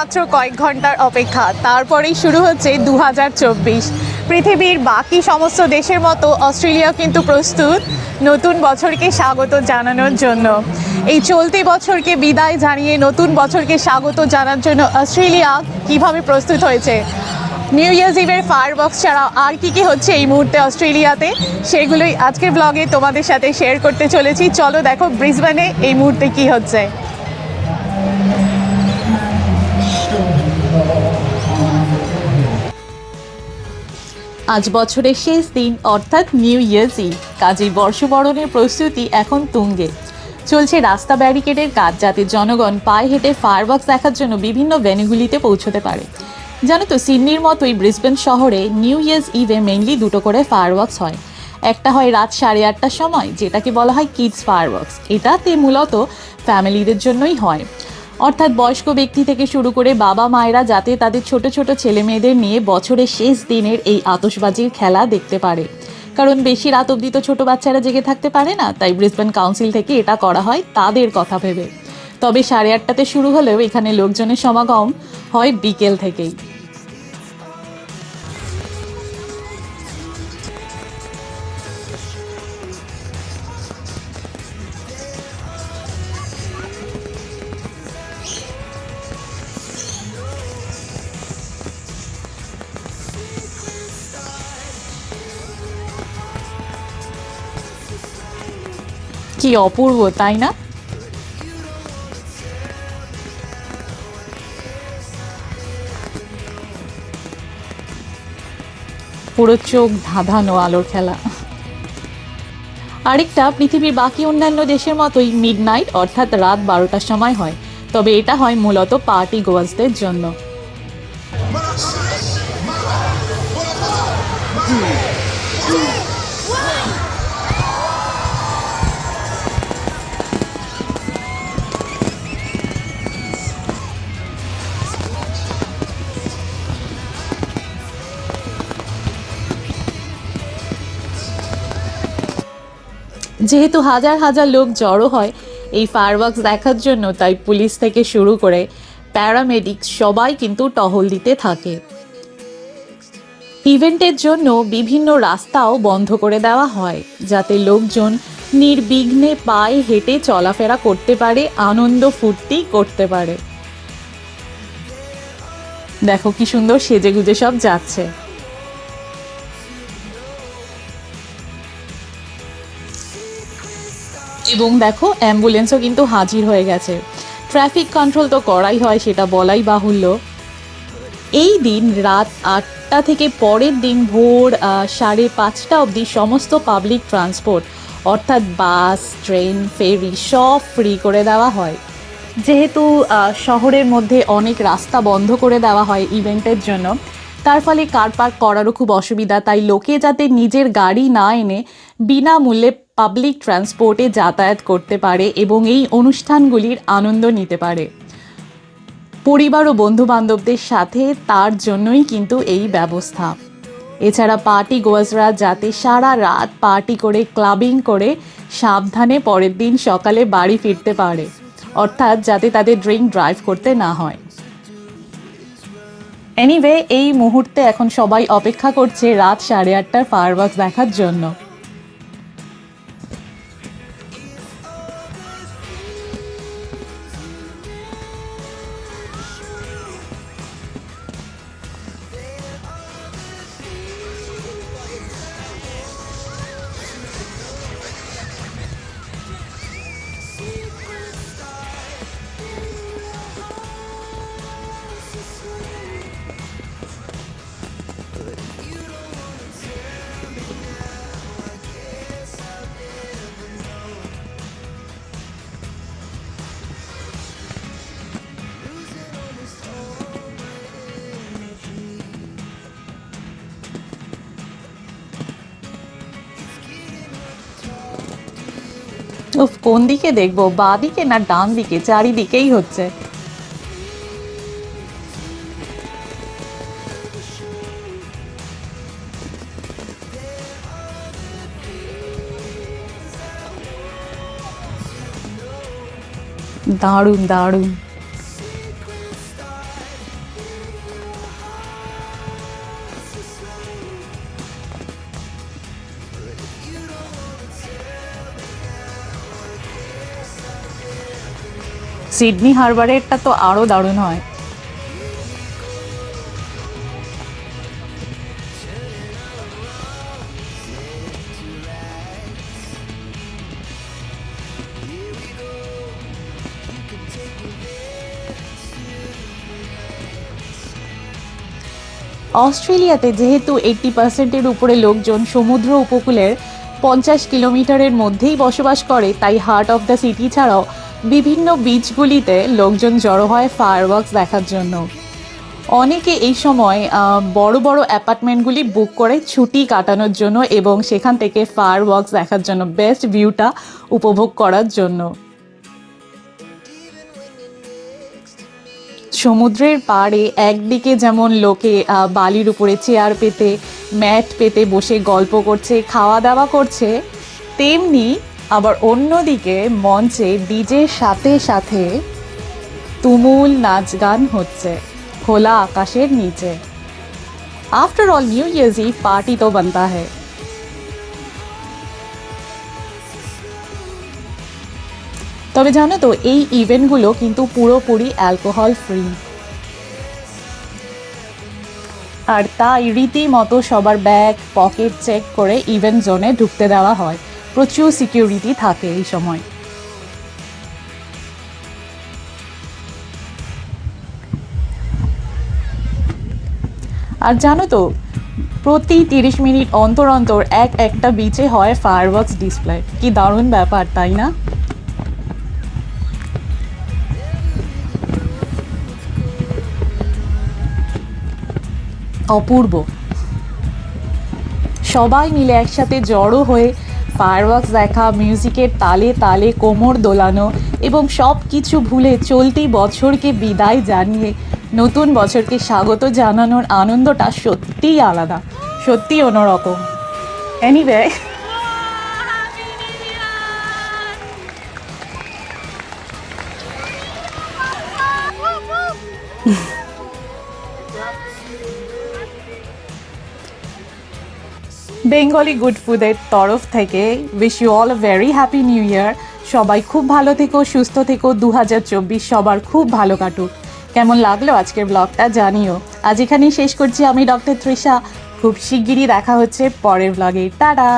মাত্র কয়েক ঘণ্টার অপেক্ষা। তারপরেই শুরু হচ্ছে দু হাজার চব্বিশ। পৃথিবীর বাকি সমস্ত দেশের মতো অস্ট্রেলিয়া কিন্তু প্রস্তুত নতুন বছরকে স্বাগত জানানোর জন্য। এই চলতি বছরকে বিদায় জানিয়ে নতুন বছরকে স্বাগত জানার জন্য অস্ট্রেলিয়া কীভাবে প্রস্তুত হয়েছে? নিউ ইয়ার্স ইভের ফায়ার বক্স ছাড়াও আর কি কি হচ্ছে এই মুহূর্তে অস্ট্রেলিয়াতে? সেগুলোই আজকের ব্লগে তোমাদের সাথে শেয়ার করতে চলেছি। চলো দেখো ব্রিসবেনে এই মুহূর্তে কি হচ্ছে। আজ বছরের শেষ দিন, অর্থাৎ নিউ ইয়ার্স ইভ কাজেই বর্ষবরণের প্রস্তুতি এখন তুঙ্গে। চলছে রাস্তা ব্যারিকেডের কাজ, যাতে জনগণ পায়ে হেঁটে ফায়ারবক্স দেখার জন্য বিভিন্ন ভেন্যুগুলিতে পৌঁছতে পারে। জানো তো সিডনির মতোই ব্রিসবেন শহরে নিউ ইয়ার্স ইভে মেনলি দুটো করে ফায়ারওয়ার্কস হয়। একটা হয় রাত সাড়ে আটটার সময়, যেটাকে বলা হয় কিডস ফায়ারওয়ার্কস এটাতে মূলত ফ্যামিলিদের জন্যই হয়। অর্থাৎ বয়স্ক ব্যক্তি থেকে শুরু করে বাবা মায়েরা যাতে তাদের ছোট ছোট ছেলে মেয়েদের নিয়ে বছরের শেষ দিনের এই আতসবাজির খেলা দেখতে পারে। কারণ বেশি রাত অবধি তো ছোটো বাচ্চারা জেগে থাকতে পারে না, তাই ব্রিসবেন কাউন্সিল থেকে এটা করা হয় তাদের কথা ভেবে। তবে সাড়ে আটটাতে শুরু হলেও এখানে লোকজনের সমাগম হয় বিকেল থেকেই। কি অপূর্ব তাই না পুরো চোখ ধাঁধানো আলোর খেলা আরেকটা পৃথিবীর বাকি অন্যান্য দেশের মতোই মিডনাইট অর্থাৎ রাত বারোটার সময় হয় তবে এটা হয় মূলত পার্টি গোয়াজদের জন্য যেহেতু হাজার হাজার লোক জড়ো হয় এই ফায়ারওয়ার্কস দেখার জন্য, তাই পুলিশ থেকে শুরু করে প্যারামেডিক্স সবাই কিন্তু টহল দিতে থাকে। ইভেন্টের জন্য বিভিন্ন রাস্তাও বন্ধ করে দেওয়া হয়, যাতে লোকজন নির্বিঘ্নে পায়ে হেঁটে চলাফেরা করতে পারে, আনন্দ ফুর্তি করতে পারে। দেখো কি সুন্দর সেজে গুজে সব যাচ্ছে। এবং দেখো, অ্যাম্বুলেন্সও কিন্তু হাজির হয়ে গেছে। ট্রাফিক কন্ট্রোল তো করাই হয়, সেটা বলাই বাহুল্য। এই দিন রাত আটটা থেকে পরের দিন ভোর সাড়ে পাঁচটা অবধি সমস্ত পাবলিক ট্রান্সপোর্ট অর্থাৎ বাস ট্রেন ফেরি সব ফ্রি করে দেওয়া হয়। যেহেতু শহরের মধ্যে অনেক রাস্তা বন্ধ করে দেওয়া হয় ইভেন্টের জন্য, তার ফলে কার পার্ক করারও খুব অসুবিধা। তাই লোকে যাতে নিজের গাড়ি না এনে বিনামূল্যে পাবলিক ট্রান্সপোর্টে যাতায়াত করতে পারে এবং এই অনুষ্ঠানগুলির আনন্দ নিতে পারে। পরিবার ও বন্ধু বান্ধবদের সাথে তার জন্যই কিন্তু এই ব্যবস্থা। এছাড়া পার্টি গোয়াজরা যাতে সারা রাত পার্টি করে, ক্লাবিং করে, সাবধানে পরের দিন সকালে বাড়ি ফিরতে পারে। অর্থাৎ যাতে তাদের ড্রিঙ্ক ড্রাইভ করতে না হয়। এনিওয়ে এই মুহূর্তে এখন সবাই অপেক্ষা করছে রাত সাড়ে আটটার ফায়ারওয়ার্কস দেখার জন্য। উফ কোন দিকে দেখব? বা দিকে না ডান দিকে? চারিদিকেই হচ্ছে। দারুণ দারুণ। সিডনি হারবারেরটা তো আরও দারুণ হয়। অস্ট্রেলিয়াতে যেহেতু এইট্টি পার্সেন্টের উপরে লোকজন সমুদ্র উপকূলের পঞ্চাশ কিলোমিটারের মধ্যেই বসবাস করে, তাই হার্ট অফ দ্য সিটি ছাড়াও বিভিন্ন বিচগুলিতে লোকজন জড়ো হয় ফায়ারওয়ার্কস দেখার জন্য। অনেকে এই সময় বড় বড় অ্যাপার্টমেন্টগুলি বুক করে ছুটি কাটানোর জন্য এবং সেখান থেকে ফায়ারওয়ার্কস দেখার জন্য বেস্ট ভিউটা উপভোগ করার জন্য। সমুদ্রের পাড়ে একদিকে যেমন লোকে বালির উপরে চেয়ার পেতে ম্যাট পেতে বসে গল্প করছে, খাওয়া দাওয়া করছে, তেমনি আবার অন্যদিকে মঞ্চে ডিজের সাথে সাথে তুমুল নাচ গান হচ্ছে, খোলা আকাশের নিচে। After all new year's eve party তো বানতা है তবে জানো তো, এই ইভেন্টগুলো কিন্তু পুরোপুরি অ্যালকোহল ফ্রি আর তাই রীতিমতো সবার ব্যাগ পকেট চেক করে ইভেন্ট জোনে ঢুকতে দেওয়া হয়। প্রচুর সিকিউরিটি থাকে এই সময়। আর জানো তো, প্রতি তিরিশ মিনিট অন্তর অন্তর এক একটা বিচে হয় ফায়ারওয়ার্কস ডিসপ্লে কি দারুণ ব্যাপার, তাই না? অপূর্ব। সবাই মিলে একসাথে জড়ো হয়ে ফায়ারওয়ার্কস দেখা মিউজিকের তালে তালে কোমর দোলানো এবং সব কিছু ভুলে চলতি বছরকে বিদায় জানিয়ে নতুন বছরকে স্বাগত জানানোর আনন্দটা সত্যিই আলাদা সত্যি অন্যরকম। এনিওয়ে বেঙ্গলি গুড ফুডের তরফ থেকে wish you all very happy new year সবাই খুব ভালো থেকো, সুস্থ থেকো। দু হাজার চব্বিশ সবার খুব ভালো কাটুক। কেমন লাগল আজকের ব্লগটা জানিও। আজ এখানেই শেষ করছি আমি ডক্টর তৃষা। খুব শিগগিরই দেখা হচ্ছে পরের ব্লগে টাটা!